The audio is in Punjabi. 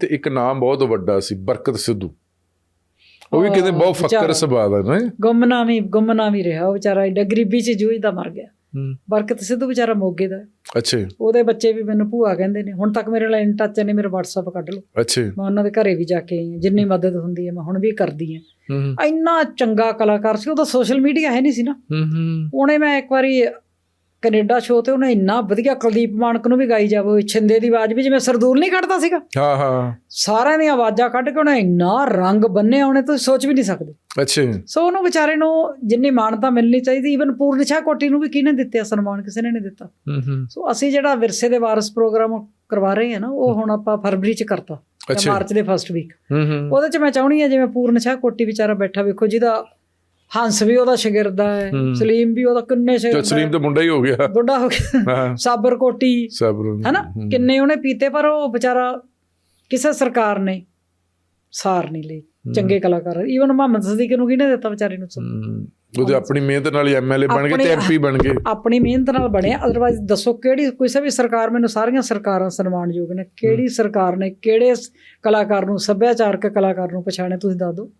ਤੇ ਇੱਕ ਨਾਮ ਬਹੁਤ ਵੱਡਾ ਸੀ ਬਰਕਤ ਸਿੱਧੂ। ਉਹ ਵੀ ਕਹਿੰਦੇ ਬਹੁਤ ਫੱਕਰ। ਸੁਭਾਅ ਦਾ ਨਾ। ਗੁੰਮਨਾਮੀ ਗੁੰਮਨਾਮੀ ਰਿਹਾ ਉਹ ਵਿਚਾਰਾ ਏਡਾ ਗਰੀਬੀ 'ਚ ਜੂਝਦਾ ਮਰ ਗਿਆ। ਬਰਕਤ ਸਿੱਧੂ ਵਿਚਾਰਾ ਮੋਗੇ ਦਾ। ਅੱਛੇ। ਉਹਦੇ ਬੱਚੇ ਵੀ ਮੈਨੂੰ ਭੂਆ ਕਹਿੰਦੇ ਨੇ ਹੁਣ ਤੱਕ ਮੇਰੇ ਨਾਲ ਇਨ ਟੱਚ ਨੇ ਮੇਰੇ WhatsApp ਕੱਢ ਲਓ। ਅੱਛੇ। ਮੈਂ ਉਹਨਾਂ ਦੇ ਘਰੇ ਵੀ ਜਾ ਕੇ ਆਈ ਹਾਂ ਜਿੰਨੀ ਮਦਦ ਹੁੰਦੀ ਹੈ ਮੈਂ ਹੁਣ ਵੀ ਕਰਦੀ ਹਾਂ। ਹੂੰ। ਇੰਨਾ ਚੰਗਾ ਕਲਾਕਾਰ ਸੀ ਉਹਦਾ ਸੋਸ਼ਲ ਮੀਡੀਆ ਹੈ ਨਹੀਂ ਸੀ ਨਾ। ਹੂੰ ਹੂੰ। ਉਹਨੇ ਮੈਂ ਇੱਕ ਵਾਰੀ ਕੈਨੇਡਾ ਸ਼ੋਅ ਤੇ ਉਹਨੇ ਇੰਨਾ ਵਧੀਆ ਕੁਲਦੀਪ ਮਾਨਕ ਨੂੰ ਵੀ ਗਾਈ ਜਾਵੋ ਛਿੰਦੇ ਦੀ ਆਵਾਜ਼ ਵੀ ਜਿਵੇਂ ਸਰਦੂਲ ਨਹੀਂ ਕੱਢਦਾ ਸੀਗਾ। ਹਾਂ ਹਾਂ। ਸਾਰਿਆਂ ਦੀਆਂ ਆਵਾਜ਼ਾਂ ਕੱਢ ਕੇ ਉਹਨੇ ਇੰਨਾ ਰੰਗ ਬੰਨਿਆ ਉਹਨੇ ਤੁਸੀਂ ਸੋਚ ਵੀ ਨਹੀਂ ਸਕਦੇ। ਅੱਛੇ। ਸੋ ਉਹਨੂੰ ਵਿਚਾਰੇ ਨੂੰ ਜਿੰਨੀ ਮਾਨਤਾ ਮਿਲਣੀ ਚਾਹੀਦੀ ਈਵਨ ਪੂਰਨ ਸ਼ਾਹ ਕੋਟੀ ਨੂੰ ਵੀ ਕਿਹਨੇ ਦਿੱਤੇ ਆ ਸਨਮਾਨ ਕਿਸੇ ਨੇ ਨਹੀਂ ਦਿੱਤਾ। ਹੂੰ ਹੂੰ। ਸੋ ਅਸੀਂ ਜਿਹੜਾ ਵਿਰਸੇ ਦੇ ਵਾਰਸ ਪ੍ਰੋਗਰਾਮ ਕਰਵਾ ਰਹੇ ਹਾਂ ਨਾ ਉਹ ਹੁਣ ਆਪਾਂ ਫਰਵਰੀ ਚ ਕਰਤਾ। ਮਾਰਚ ਦੇ ਫਸਟ ਵੀਕ ਹੂੰ ਹੂੰ। ਉਹਦੇ ਚ ਮੈਂ ਚਾਹਣੀ ਆ ਜਿਵੇਂ ਪੂਰਨ ਸ਼ਾਹ ਕੋਟੀ ਵਿਚਾਰਾ ਬੈਠਾ ਵੇਖੋ ਜਿਹਦਾ ਹੰਸ ਵੀ ਉਹਦਾ ਸ਼ਾਗਿਰਦ ਹੈ। ਸਲੀਮ ਵੀ ਉਹਦਾ ਕਿੰਨੇ ਸ਼ਾਗਿਰਦ ਸਲੀਮ ਤਾਂ ਮੁੰਡਾ ਹੀ ਹੋ ਗਿਆ। ਬੁੱਢਾ ਹੋ ਗਿਆ। ਸਾਬਰ ਕੋਟੀ। ਸਬਰ ਹੈਨਾ? ਕਿੰਨੇ ਉਹਨੇ ਪੀਤੇ ਪਰ ਉਹ ਵਿਚਾਰਾ ਕਿਸੇ ਸਰਕਾਰ ਨੇ ਸਾਰ ਨਹੀਂ ਲਈ। ਚੰਗੇ ਕਲਾਕਾਰ। ਈਵਨ ਮੁਹੰਮਦ ਸਦੀਕ ਨੂੰ ਕਿਹਨੇ ਦਿੱਤਾ ਵਿਚਾਰੇ ਨੂੰ। ਉਹਦੇ ਆਪਣੀ ਮਿਹਨਤ ਨਾਲ ਹੀ ਐਮਐਲਏ ਬਣ ਗਏ ਤੇ ਐਮਪੀ ਬਣ ਗਏ। ਆਪਣੀ ਮਿਹਨਤ ਨਾਲ ਬਣਿਆ। ਅਦਰਵਾਈਜ਼ ਦੱਸੋ ਕਿਹੜੀ ਕਿਸੇ ਵੀ ਸਰਕਾਰ ਮੈਨੂੰ ਸਾਰੀਆਂ ਸਰਕਾਰਾਂ ਸਨਮਾਨਯੋਗ ਨੇ। ਕਿਹੜੀ ਸਰਕਾਰ ਨੇ ਕਿਹੜੇ ਕਲਾਕਾਰ ਨੂੰ ਸੱਭਿਆਚਾਰਕ ਕਲਾਕਾਰ ਨੂੰ ਪਛਾਣਿਆ? ਤੁਸੀਂ ਦੱਸ ਦਿਓ।